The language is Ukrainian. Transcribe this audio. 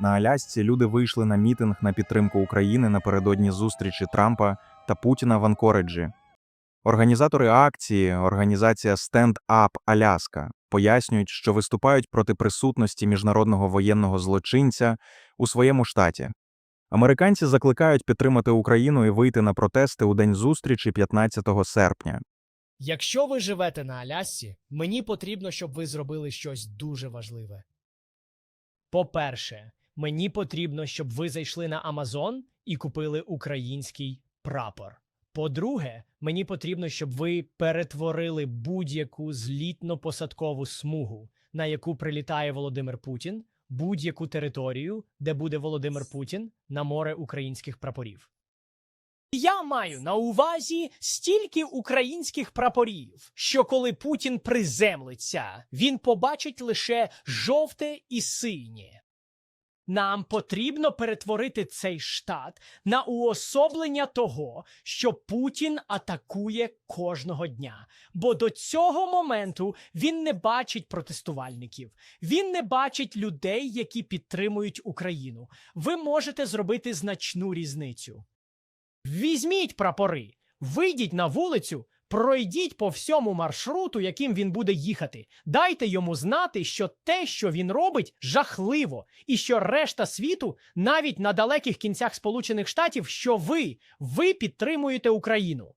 На Алясці люди вийшли на мітинг на підтримку України напередодні зустрічі Трампа та Путіна в Анкориджі. Організатори акції, організація Stand Up Аляска, пояснюють, що виступають проти присутності міжнародного воєнного злочинця у своєму штаті. Американці закликають підтримати Україну і вийти на протести у день зустрічі 15 серпня. Якщо ви живете на Алясці, мені потрібно, щоб ви зробили щось дуже важливе. По-перше, мені потрібно, щоб ви зайшли на Амазон і купили український прапор. По-друге, мені потрібно, щоб ви перетворили будь-яку злітно-посадкову смугу, на яку прилітає Володимир Путін, будь-яку територію, де буде Володимир Путін, на море українських прапорів. Я маю на увазі стільки українських прапорів, що коли Путін приземлиться, він побачить лише жовте і синє. Нам потрібно перетворити цей штат на уособлення того, що Путін атакує кожного дня. Бо до цього моменту він не бачить протестувальників, він не бачить людей, які підтримують Україну. Ви можете зробити значну різницю. Візьміть прапори, вийдіть на вулицю, пройдіть по всьому маршруту, яким він буде їхати. Дайте йому знати, що те, що він робить, жахливо, і що решта світу, навіть на далеких кінцях Сполучених Штатів, що ви, ви підтримуєте Україну.